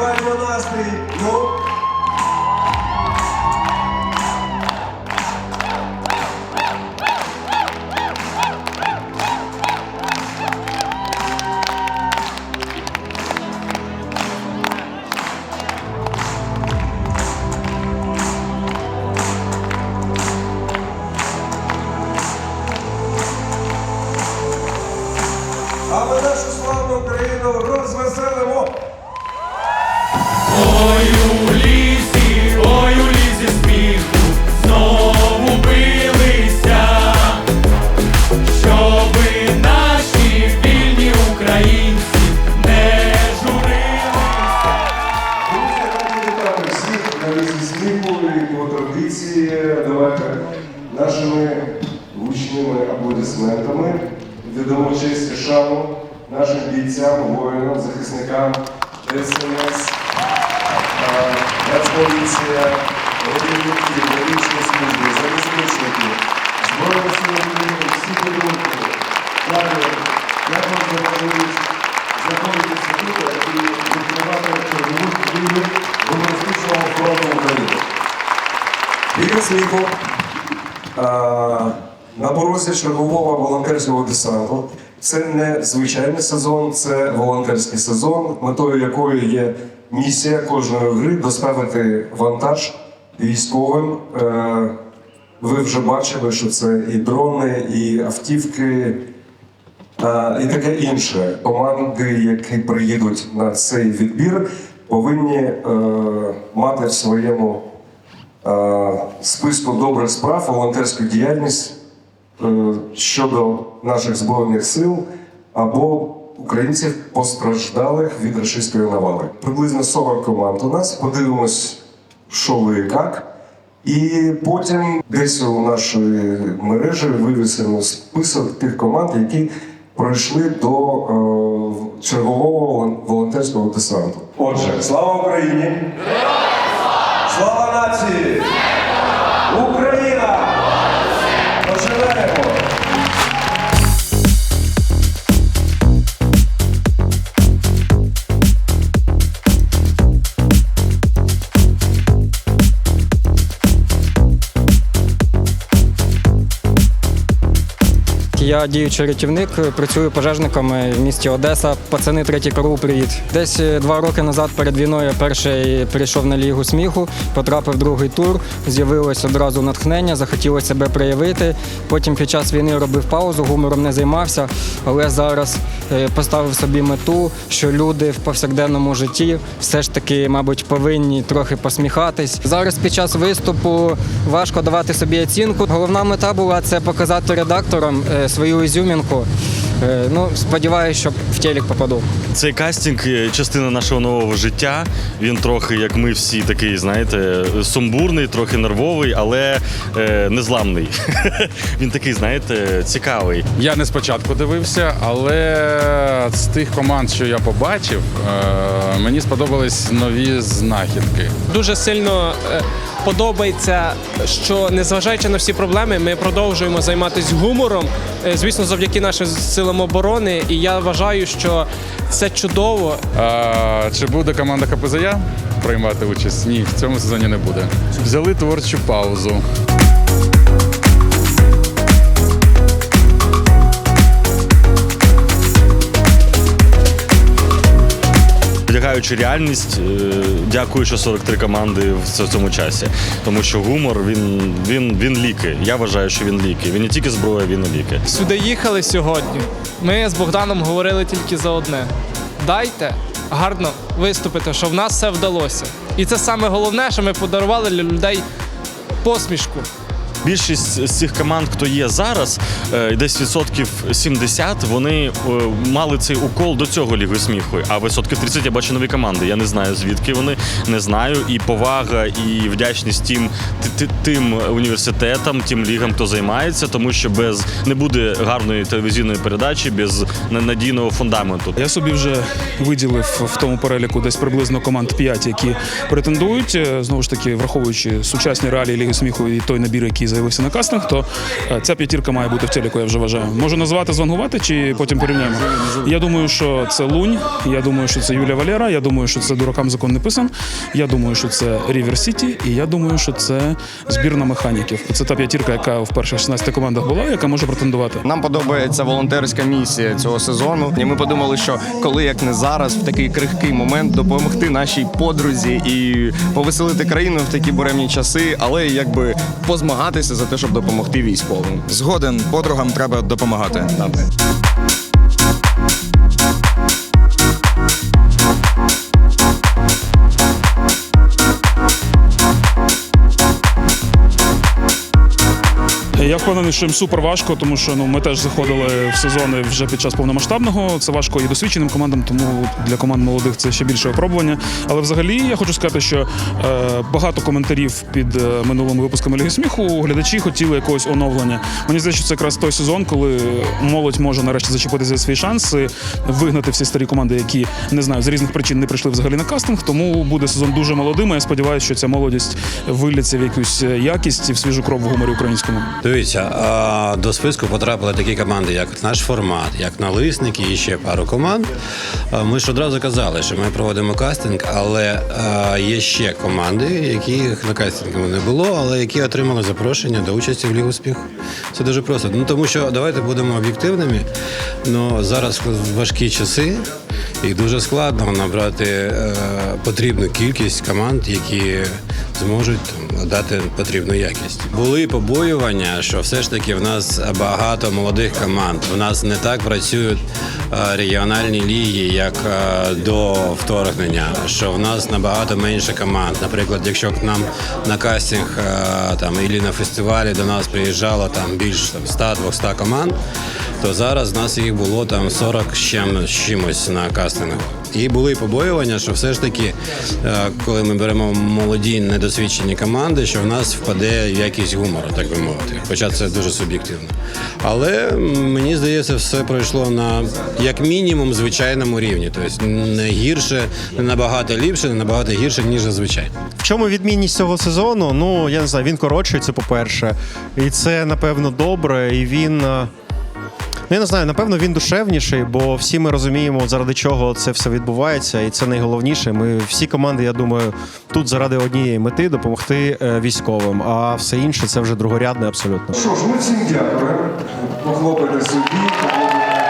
Піднімаємо настрій. Ну. А ми нашу славну Україну розвеселимо. Давайте нашими гучними аплодисментами. Віддамо честь і шану нашим бійцям, воїнам, захисникам ДСНС, е, Нацполіція, годівники, медичні служби, забезпечники, Збройні сили України, всі підрозділи. Дякую. Дякую за можливість знаходитися тут і відкривати чергову війну гумористичного фронту України. Біля сміху на порозі чергового волонтерського десанту. Це не звичайний сезон, це волонтерський сезон, метою якої є місія кожної гри доставити вантаж військовим. Е, ви вже бачили, що це і дрони, і автівки, а, і таке інше. Команди, які приїдуть на цей відбір, повинні е, мати в своєму е, списку добрих справ волонтерську діяльність е, щодо наших збройних сил або українців постраждалих від рашистської навали. Приблизно 40 команд у нас. Подивимось, що ви як. І потім десь у нашої мережі вивісимо список тих команд, які пройшли до е, чергового волонтерського десанту. Отже, слава Україні! Слава нації! Україна! Я діючий рятівник, працюю пожежником в місті Одеса. Пацани третій кару, привіт. Десь е, два роки назад перед війною перший прийшов на лігу сміху, потрапив в другий тур. З'явилось одразу натхнення, захотілося себе проявити. Потім під час війни робив паузу, гумором не займався, але зараз е, поставив собі мету, що люди в повсякденному житті все ж таки, мабуть, повинні трохи посміхатись. Зараз під час виступу важко давати собі оцінку. Головна мета була це показати редакторам е, свою ізюмінку. Е, Ну, сподіваюся, що в телек попаду. Цей кастинг е, частина нашого нового життя. Він трохи, як ми всі, такий, знаєте, сумбурний, трохи нервовий, але е, незламний. Він такий, знаєте, цікавий. Я не спочатку дивився, але з тих команд, що я побачив, е, мені сподобались нові знахідки. Дуже сильно е, подобається, що незважаючи на всі проблеми, ми продовжуємо займатися гумором. Е, Звісно, завдяки нашим силам оборони. І я вважаю, що це чудово. А, чи буде команда КПЗЯ приймати участь? Ні, в цьому сезоні не буде. Взяли творчу паузу. Вдягаючи реальність, е, дякую, що 43 команди в цьому часі. Тому що гумор він, він, він ліки. Я вважаю, що він ліки. Він не тільки зброя, він і ліки. Сюди їхали сьогодні. Ми з Богданом говорили тільки за одне: дайте гарно виступити, що в нас все вдалося. І це саме головне, що ми подарували для людей посмішку. Більшість з цих команд, хто є зараз, е, десь відсотків 70, вони е, мали цей укол до цього ліги сміху. А відсотків 30 я бачу нові команди. Я не знаю звідки вони, не знаю. І повага, і вдячність тим, ти- ти- тим університетам, тим лігам, хто займається, тому що без не буде гарної телевізійної передачі без на- надійного фундаменту. Я собі вже виділив в тому переліку десь приблизно команд 5, які претендують. Е, Знову ж таки, враховуючи сучасні реалії Ліги сміху і той набір, який заявився на кастинг, то е, ця п'ятірка має бути в телеку, я вже вважаю. Можу назвати звангувати чи потім порівняємо. Я думаю, що це Лунь, я думаю, що це Юлія Валера, я думаю, що це дуракам закон не писан. Я думаю, що це Рівер Сіті, і я думаю, що це збірна механіків. Це та п'ятірка, яка в перших 16 командах була, яка може претендувати. Нам подобається волонтерська місія цього сезону. І ми подумали, що коли як не зараз, в такий крихкий момент допомогти нашій подрузі і повеселити країну в такі буремні часи, але якби позмагатися за те, щоб допомогти військовим. Згоден, подругам треба допомагати. Я впевнений, що їм супер важко, тому що ну ми теж заходили в сезони вже під час повномасштабного. Це важко і досвідченим командам, тому для команд молодих це ще більше випробування. Але взагалі я хочу сказати, що е, багато коментарів під е, минулими випусками Ліги сміху глядачі хотіли якогось оновлення. Мені здається, що це якраз той сезон, коли молодь може нарешті зачепитися за свій шанс, і вигнати всі старі команди, які не знаю з різних причин не прийшли взагалі на кастинг. Тому буде сезон дуже молодим. і Я сподіваюся, що ця молодість вилляться в якусь якість і в свіжу кров в гуморі українському. Дивіться, до списку потрапили такі команди, як наш формат, як налисники і ще пару команд. Ми ж одразу казали, що ми проводимо кастинг, але є ще команди, яких на кастингу не було, але які отримали запрошення до участі в Лігу успіху. Це дуже просто. Ну тому що давайте будемо об'єктивними. Ну зараз важкі часи. І дуже складно набрати е, потрібну кількість команд, які зможуть дати потрібну якість. Були побоювання, що все ж таки в нас багато молодих команд. У нас не так працюють е, регіональні ліги, як е, до вторгнення. Що в нас набагато менше команд. Наприклад, якщо к нам на кастинг е, там і на фестивалі до нас приїжджало там більш там, 100-200 команд, то зараз в нас їх було там 40 з чимось на кастингу. І були побоювання, що все ж таки, е, коли ми беремо молоді недосвідчені команди, що в нас впаде якість гумору, так би мовити. Хоча це дуже суб'єктивно. Але мені здається, все пройшло на як мінімум звичайному рівні. Тобто не гірше, не набагато ліпше, не набагато гірше, ніж зазвичай. В чому відмінність цього сезону? Ну, я не знаю, він коротший, це по-перше. І це, напевно, добре. І він. Ну, я не знаю, напевно, він душевніший, бо всі ми розуміємо, заради чого це все відбувається, і це найголовніше. Ми всі команди, я думаю, тут заради однієї мети допомогти е, військовим, а все інше це вже другорядне абсолютно. Що ж, ми всім дякуємо. Похлопайте собі, похлопайте